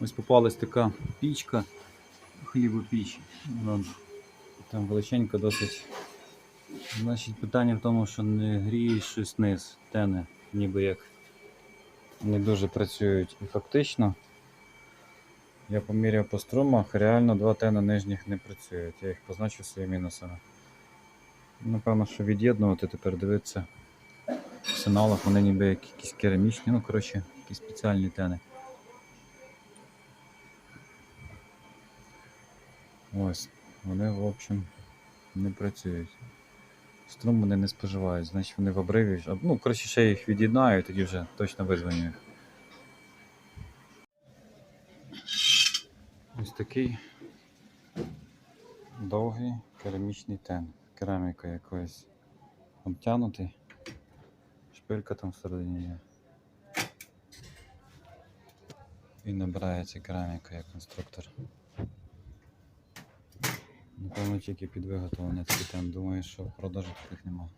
Ось попалась така пічка, хлібопіч. Там величенька досить. Значить, питання в тому, що не гріє щось низ, тени, ніби як не дуже працюють. І фактично, я поміряв по струмах, реально два тени нижніх не працюють. Я їх позначив своїми мінусами. Напевно, що від'єднувати тепер дивитися. В сигналах вони ніби як якісь керамічні, ну коротше, якісь спеціальні тени. Ось, вони, в общем, не працюють. Струм вони не споживають, значить вони в обриві. Ну, коротше, ще їх від'єднаю, тоді вже точно визвоню їх. Ось такий довгий керамічний тен. Кераміка якоїсь обтянутий. Шпилька там всередині є. І набирається кераміка як конструктор. Напевно, тільки під виготовлення такий там. Думаю, що в продажу таких немає.